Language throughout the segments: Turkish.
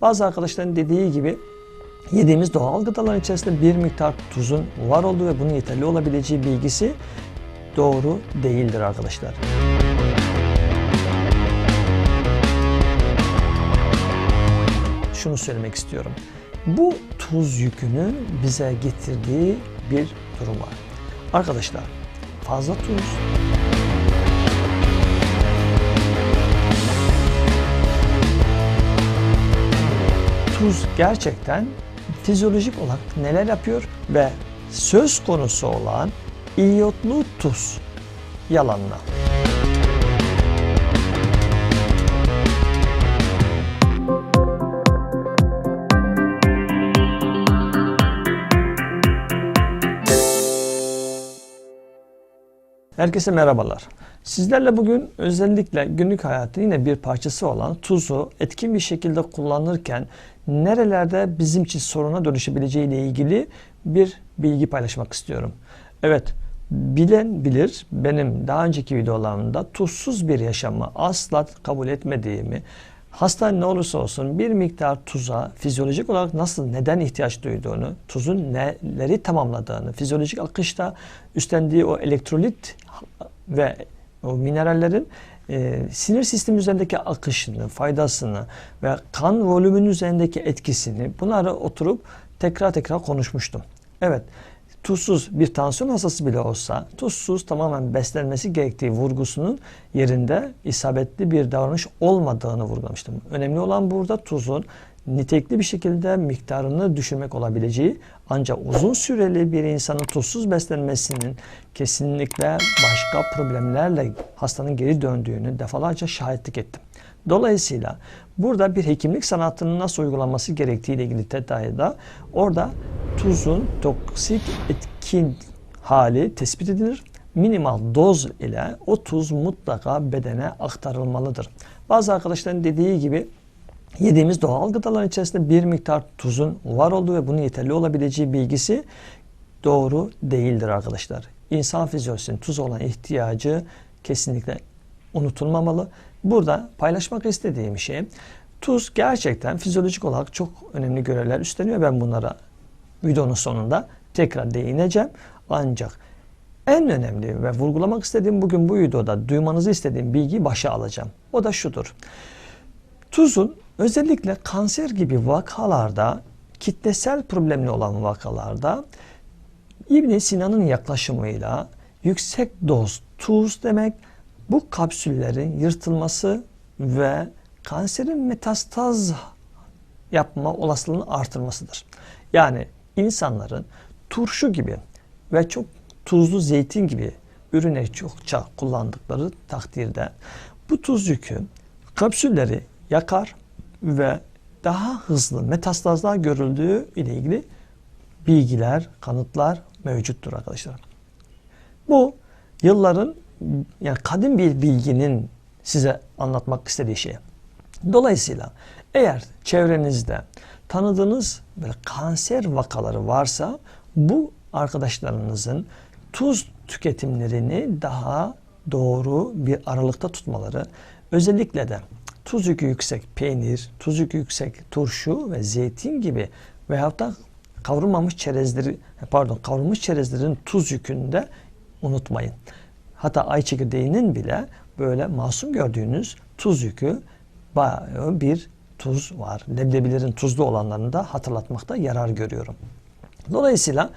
Bazı arkadaşların dediği gibi yediğimiz doğal gıdaların içerisinde bir miktar tuzun var olduğu ve bunun yeterli olabileceği bilgisi doğru değildir arkadaşlar. Şunu söylemek istiyorum. Bu tuz yükünün bize getirdiği bir durum var. Arkadaşlar fazla tuz tuz gerçekten fizyolojik olarak neler yapıyor ve söz konusu olan iyotlu tuz yalanla. Herkese merhabalar. Sizlerle bugün özellikle günlük hayatın yine bir parçası olan tuzu etkin bir şekilde kullanırken nerelerde bizim için soruna dönüşebileceği ile ilgili bir bilgi paylaşmak istiyorum. Evet, bilen bilir benim daha önceki videolarımda tuzsuz bir yaşamı asla kabul etmediğimi, hasta ne olursa olsun bir miktar tuza fizyolojik olarak nasıl neden ihtiyaç duyduğunu, tuzun neleri tamamladığını, fizyolojik akışta üstlendiği o elektrolit ve o minerallerin e, sinir sistemi üzerindeki akışını, faydasını ve kan volümünün üzerindeki etkisini bunları oturup tekrar tekrar konuşmuştum. Evet, tuzsuz bir tansiyon hastası bile olsa tuzsuz tamamen beslenmesi gerektiği vurgusunun yerinde isabetli bir davranış olmadığını vurgulamıştım. Önemli olan burada tuzun nitekli bir şekilde miktarını düşürmek olabileceği ancak uzun süreli bir insanın tuzsuz beslenmesinin kesinlikle başka problemlerle hastanın geri döndüğünü defalarca şahitlik ettim. Dolayısıyla burada bir hekimlik sanatının nasıl uygulanması gerektiği ile ilgili detayda orada tuzun toksik etkin hali tespit edilir. Minimal doz ile o tuz mutlaka bedene aktarılmalıdır. Bazı arkadaşların dediği gibi yediğimiz doğal gıdaların içerisinde bir miktar tuzun var olduğu ve bunun yeterli olabileceği bilgisi doğru değildir arkadaşlar. İnsan fizyolojisinin tuz olan ihtiyacı kesinlikle unutulmamalı. Burada paylaşmak istediğim şey tuz gerçekten fizyolojik olarak çok önemli görevler üstleniyor. Ben bunlara videonun sonunda tekrar değineceğim. Ancak en önemli ve vurgulamak istediğim bugün bu videoda duymanızı istediğim bilgiyi başa alacağım. O da şudur. Tuzun özellikle kanser gibi vakalarda kitlesel problemli olan vakalarda İbn Sina'nın yaklaşımıyla yüksek doz tuz demek bu kapsüllerin yırtılması ve kanserin metastaz yapma olasılığını artırmasıdır. Yani insanların turşu gibi ve çok tuzlu zeytin gibi ürüne çokça kullandıkları takdirde bu tuz yükü kapsülleri yakar ve daha hızlı metastazlar görüldüğü ile ilgili bilgiler, kanıtlar mevcuttur arkadaşlar. Bu yılların yani kadim bir bilginin size anlatmak istediği şey. Dolayısıyla eğer çevrenizde tanıdığınız böyle kanser vakaları varsa bu arkadaşlarınızın tuz tüketimlerini daha doğru bir aralıkta tutmaları özellikle de tuz yükü yüksek peynir, tuz yükü yüksek turşu ve zeytin gibi veyahut da kavrulmamış çerezleri pardon kavrulmuş çerezlerin tuz yükünü de unutmayın. Hatta ay çekirdeğinin bile böyle masum gördüğünüz tuz yükü bayağı bir tuz var. Leblebilerin tuzlu olanlarını da hatırlatmakta yarar görüyorum. Dolayısıyla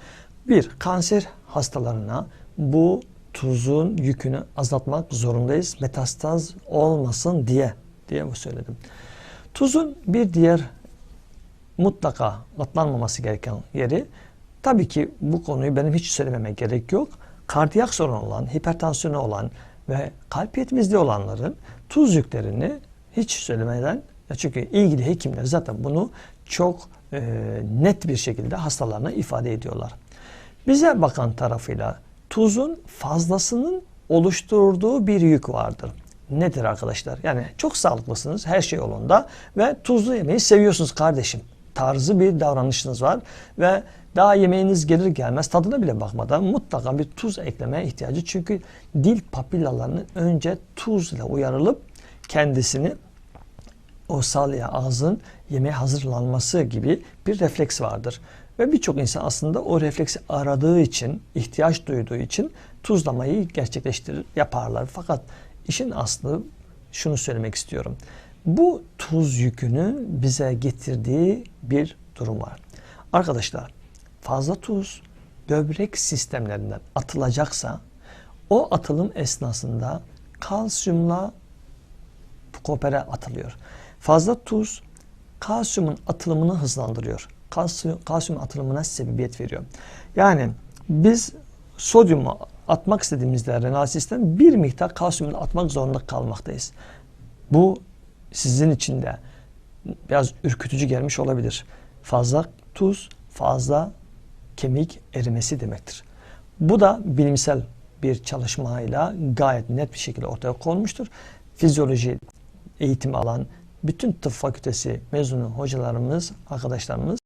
bir kanser hastalarına bu tuzun yükünü azaltmak zorundayız. Metastaz olmasın diye diye bu söyledim. Tuzun bir diğer mutlaka atlanmaması gereken yeri tabii ki bu konuyu benim hiç söylememe gerek yok. Kardiyak sorun olan, hipertansiyonu olan ve kalp yetmezliği olanların tuz yüklerini hiç söylemeden çünkü ilgili hekimler zaten bunu çok e, net bir şekilde hastalarına ifade ediyorlar. Bize bakan tarafıyla tuzun fazlasının oluşturduğu bir yük vardır. Nedir arkadaşlar? Yani çok sağlıklısınız, her şey yolunda ve tuzlu yemeği seviyorsunuz kardeşim tarzı bir davranışınız var ve daha yemeğiniz gelir gelmez tadına bile bakmadan mutlaka bir tuz eklemeye ihtiyacı. Çünkü dil papillalarının önce tuz ile uyarılıp kendisini o salya ağzın yemeğe hazırlanması gibi bir refleks vardır. Ve birçok insan aslında o refleksi aradığı için, ihtiyaç duyduğu için tuzlamayı gerçekleştirir, yaparlar. Fakat işin aslı şunu söylemek istiyorum. Bu tuz yükünü bize getirdiği bir durum var. Arkadaşlar fazla tuz böbrek sistemlerinden atılacaksa o atılım esnasında kalsiyumla kopere atılıyor. Fazla tuz kalsiyumun atılımını hızlandırıyor. Kalsiyum, kalsiyum atılımına sebebiyet veriyor. Yani biz sodyumu atmak istediğimizde renal sistem bir miktar kalsiyumu atmak zorunda kalmaktayız. Bu sizin için de biraz ürkütücü gelmiş olabilir. Fazla tuz, fazla kemik erimesi demektir. Bu da bilimsel bir çalışmayla gayet net bir şekilde ortaya konmuştur. Fizyoloji eğitimi alan bütün tıp fakültesi mezunu hocalarımız, arkadaşlarımız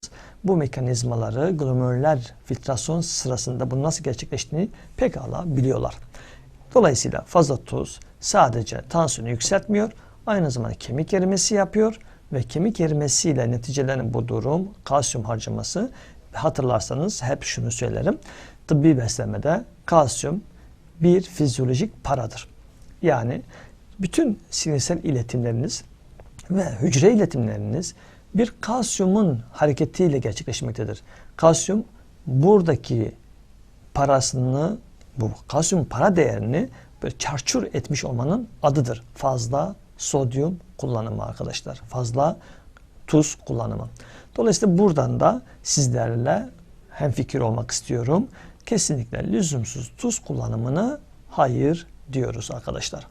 bu mekanizmaları glomerüler filtrasyon sırasında bunun nasıl gerçekleştiğini pekala biliyorlar. Dolayısıyla fazla tuz sadece tansiyonu yükseltmiyor, aynı zamanda kemik erimesi yapıyor ve kemik erimesiyle neticelenen bu durum kalsiyum harcaması hatırlarsanız hep şunu söylerim. Tıbbi beslenmede kalsiyum bir fizyolojik paradır. Yani bütün sinirsel iletimleriniz ve hücre iletimleriniz bir kalsiyumun hareketiyle gerçekleşmektedir. Kalsiyum buradaki parasını, bu kalsiyum para değerini böyle çarçur etmiş olmanın adıdır. Fazla sodyum kullanımı arkadaşlar. Fazla tuz kullanımı. Dolayısıyla buradan da sizlerle hem fikir olmak istiyorum. Kesinlikle lüzumsuz tuz kullanımını hayır diyoruz arkadaşlar.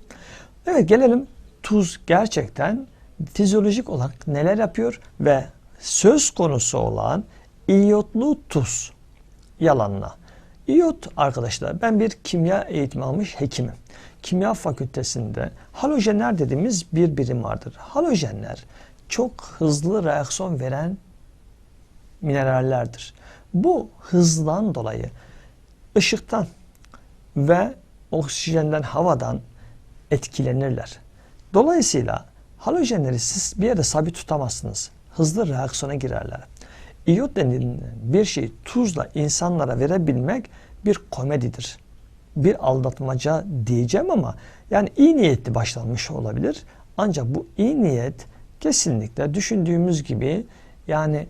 Evet gelelim tuz gerçekten fizyolojik olarak neler yapıyor ve söz konusu olan iyotlu tuz yalanına. İyot arkadaşlar ben bir kimya eğitimi almış hekimim. Kimya fakültesinde halojenler dediğimiz bir birim vardır. Halojenler çok hızlı reaksiyon veren minerallerdir. Bu hızdan dolayı ışıktan ve oksijenden, havadan etkilenirler. Dolayısıyla halojenleri siz bir yerde sabit tutamazsınız. Hızlı reaksiyona girerler. İyot denilen bir şeyi tuzla insanlara verebilmek bir komedidir. Bir aldatmaca diyeceğim ama yani iyi niyetli başlanmış olabilir. Ancak bu iyi niyet kesinlikle düşündüğümüz gibi yani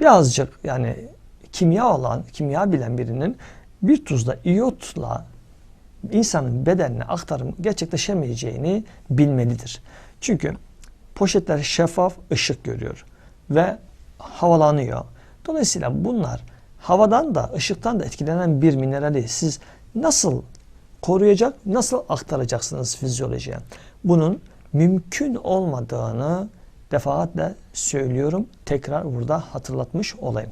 birazcık yani kimya olan, kimya bilen birinin bir tuzla iyotla insanın bedenine aktarım gerçekleşemeyeceğini bilmelidir. Çünkü poşetler şeffaf ışık görüyor ve havalanıyor. Dolayısıyla bunlar havadan da ışıktan da etkilenen bir minerali siz nasıl koruyacak, nasıl aktaracaksınız fizyolojiye? Bunun mümkün olmadığını defaatle söylüyorum. Tekrar burada hatırlatmış olayım.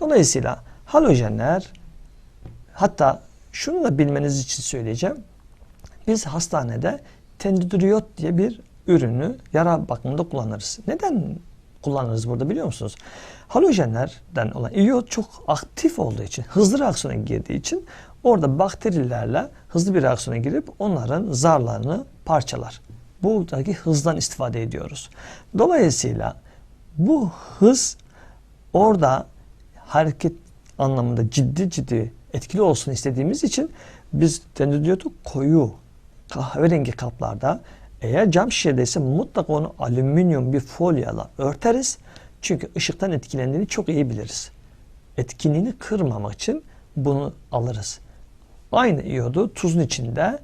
Dolayısıyla halojenler hatta şunu da bilmeniz için söyleyeceğim. Biz hastanede tendidriyot diye bir ürünü yara bakımında kullanırız. Neden kullanırız burada biliyor musunuz? Halojenlerden olan iyot çok aktif olduğu için, hızlı reaksiyona girdiği için orada bakterilerle hızlı bir reaksiyona girip onların zarlarını parçalar. Buradaki hızdan istifade ediyoruz. Dolayısıyla bu hız orada hareket anlamında ciddi ciddi etkili olsun istediğimiz için biz tendiniyotu koyu kahverengi kaplarda eğer cam şişedeyse mutlaka onu alüminyum bir folyayla örteriz. Çünkü ışıktan etkilendiğini çok iyi biliriz. Etkinliğini kırmamak için bunu alırız. Aynı iyodu tuzun içinde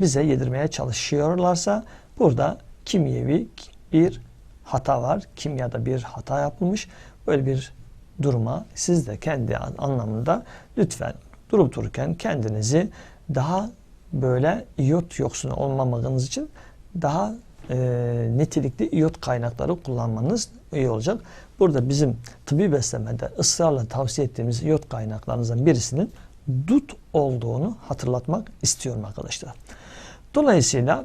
bize yedirmeye çalışıyorlarsa burada kimyevi bir hata var. Kimyada bir hata yapılmış. Böyle bir duruma siz de kendi anlamında lütfen durup dururken kendinizi daha böyle iyot yoksunu olmamanız için daha e, nitelikli iyot kaynakları kullanmanız iyi olacak. Burada bizim tıbbi beslemede ısrarla tavsiye ettiğimiz iyot kaynaklarınızdan birisinin dut olduğunu hatırlatmak istiyorum arkadaşlar. Dolayısıyla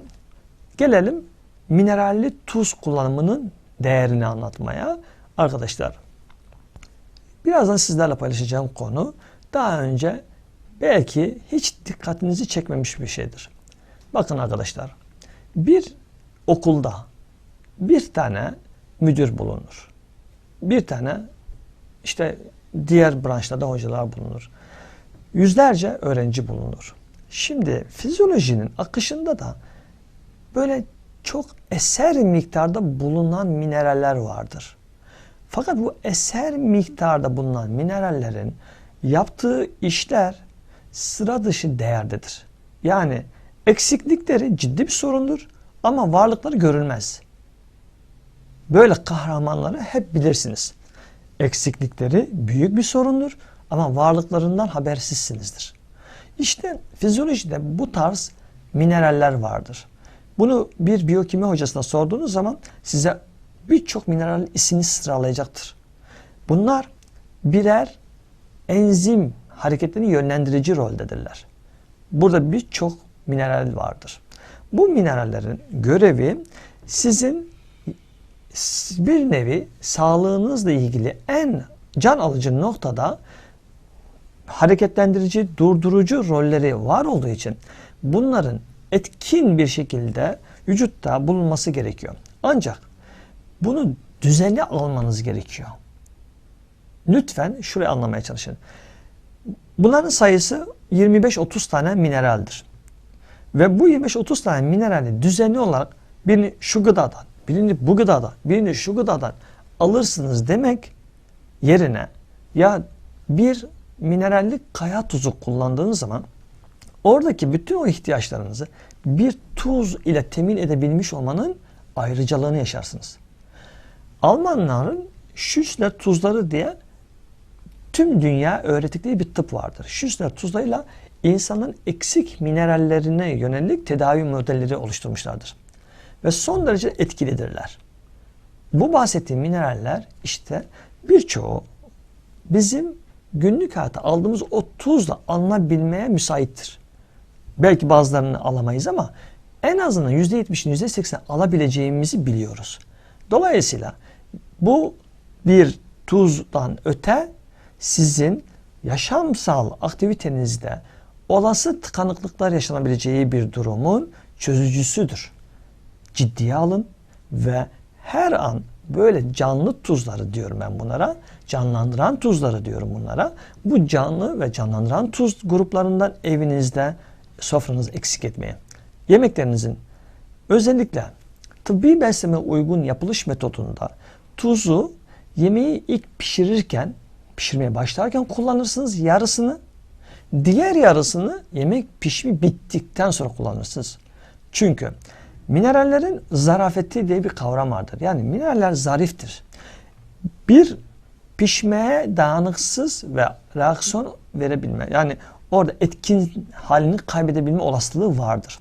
gelelim mineralli tuz kullanımının değerini anlatmaya. Arkadaşlar birazdan sizlerle paylaşacağım konu daha önce belki hiç dikkatinizi çekmemiş bir şeydir. Bakın arkadaşlar bir okulda bir tane müdür bulunur. bir tane işte diğer branşlarda hocalar bulunur. Yüzlerce öğrenci bulunur. Şimdi fizyolojinin akışında da böyle çok eser miktarda bulunan mineraller vardır. Fakat bu eser miktarda bulunan minerallerin yaptığı işler sıra dışı değerdedir. Yani eksiklikleri ciddi bir sorundur ama varlıkları görülmez. Böyle kahramanları hep bilirsiniz. Eksiklikleri büyük bir sorundur ama varlıklarından habersizsinizdir. İşte fizyolojide bu tarz mineraller vardır. Bunu bir biyokimya hocasına sorduğunuz zaman size birçok mineral ismini sıralayacaktır. Bunlar birer enzim hareketlerini yönlendirici roldedirler. Burada birçok mineral vardır. Bu minerallerin görevi sizin bir nevi sağlığınızla ilgili en can alıcı noktada hareketlendirici, durdurucu rolleri var olduğu için bunların etkin bir şekilde vücutta bulunması gerekiyor. Ancak bunu düzenli almanız gerekiyor. Lütfen şurayı anlamaya çalışın. Bunların sayısı 25-30 tane mineraldir. Ve bu 25-30 tane minerali düzenli olarak birini şu gıdadan, birini bu gıdadan, birini şu gıdadan alırsınız demek yerine ya bir mineralli kaya tuzu kullandığınız zaman oradaki bütün o ihtiyaçlarınızı bir tuz ile temin edebilmiş olmanın ayrıcalığını yaşarsınız. Almanların Schüssler tuzları diye tüm dünya öğrettikleri bir tıp vardır. Schüssler tuzlarıyla insanın eksik minerallerine yönelik tedavi modelleri oluşturmuşlardır. Ve son derece etkilidirler. Bu bahsettiğim mineraller işte birçoğu bizim günlük hayatta aldığımız o tuzla alınabilmeye müsaittir. Belki bazılarını alamayız ama en azından %70'in %80 alabileceğimizi biliyoruz. Dolayısıyla bu bir tuzdan öte sizin yaşamsal aktivitenizde olası tıkanıklıklar yaşanabileceği bir durumun çözücüsüdür. Ciddiye alın ve her an böyle canlı tuzları diyorum ben bunlara. Canlandıran tuzları diyorum bunlara. Bu canlı ve canlandıran tuz gruplarından evinizde sofranızı eksik etmeyin. Yemeklerinizin özellikle tıbbi besleme uygun yapılış metodunda tuzu yemeği ilk pişirirken pişirmeye başlarken kullanırsınız yarısını. Diğer yarısını yemek pişimi bittikten sonra kullanırsınız. Çünkü minerallerin zarafeti diye bir kavram vardır. Yani mineraller zariftir. Bir pişmeye dayanıksız ve reaksiyon verebilme yani orada etkin halini kaybedebilme olasılığı vardır.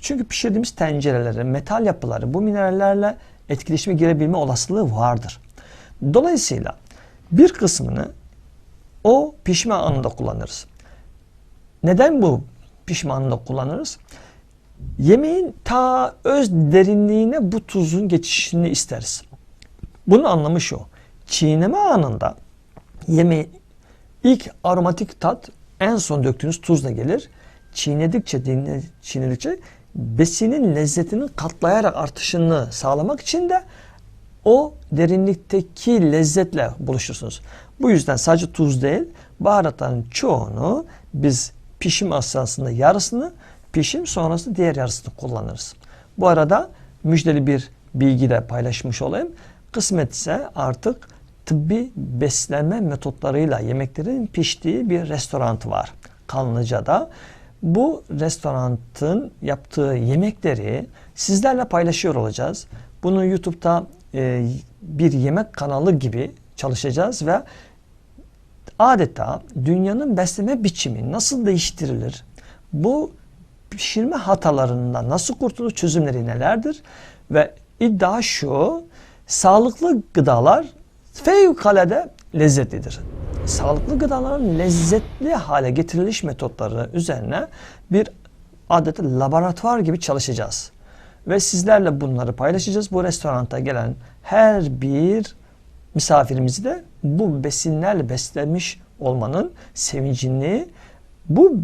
Çünkü pişirdiğimiz tencereleri, metal yapıları bu minerallerle etkileşime girebilme olasılığı vardır. Dolayısıyla bir kısmını o pişme anında kullanırız. Neden bu pişme anında kullanırız? Yemeğin ta öz derinliğine bu tuzun geçişini isteriz. Bunun anlamı şu. Çiğneme anında yemeği ilk aromatik tat en son döktüğünüz tuzla gelir. Çiğnedikçe, çiğnedikçe besinin lezzetinin katlayarak artışını sağlamak için de o derinlikteki lezzetle buluşursunuz. Bu yüzden sadece tuz değil, baharatların çoğunu biz pişim esnasında yarısını, pişim sonrası diğer yarısını kullanırız. Bu arada müjdeli bir bilgi de paylaşmış olayım. Kısmetse artık tıbbi beslenme metotlarıyla yemeklerin piştiği bir restoran var Kanlıca'da. Bu restoranın yaptığı yemekleri sizlerle paylaşıyor olacağız. Bunu YouTube'da e, bir yemek kanalı gibi çalışacağız ve adeta dünyanın besleme biçimi nasıl değiştirilir? Bu pişirme hatalarından nasıl kurtulur? Çözümleri nelerdir? Ve iddia şu, sağlıklı gıdalar fevkalade lezzetlidir. Sağlıklı gıdaların lezzetli hale getiriliş metotları üzerine bir adeta laboratuvar gibi çalışacağız. Ve sizlerle bunları paylaşacağız. Bu restoranta gelen her bir misafirimizi de bu besinlerle beslenmiş olmanın sevincini bu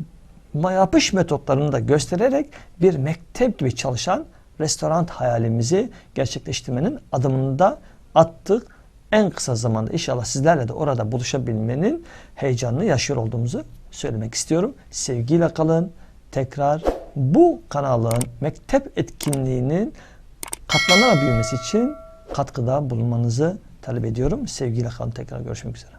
yapış metotlarını da göstererek bir mektep gibi çalışan restoran hayalimizi gerçekleştirmenin adımını da attık en kısa zamanda inşallah sizlerle de orada buluşabilmenin heyecanını yaşıyor olduğumuzu söylemek istiyorum. Sevgiyle kalın. Tekrar bu kanalın mektep etkinliğinin katlanarak büyümesi için katkıda bulunmanızı talep ediyorum. Sevgiyle kalın. Tekrar görüşmek üzere.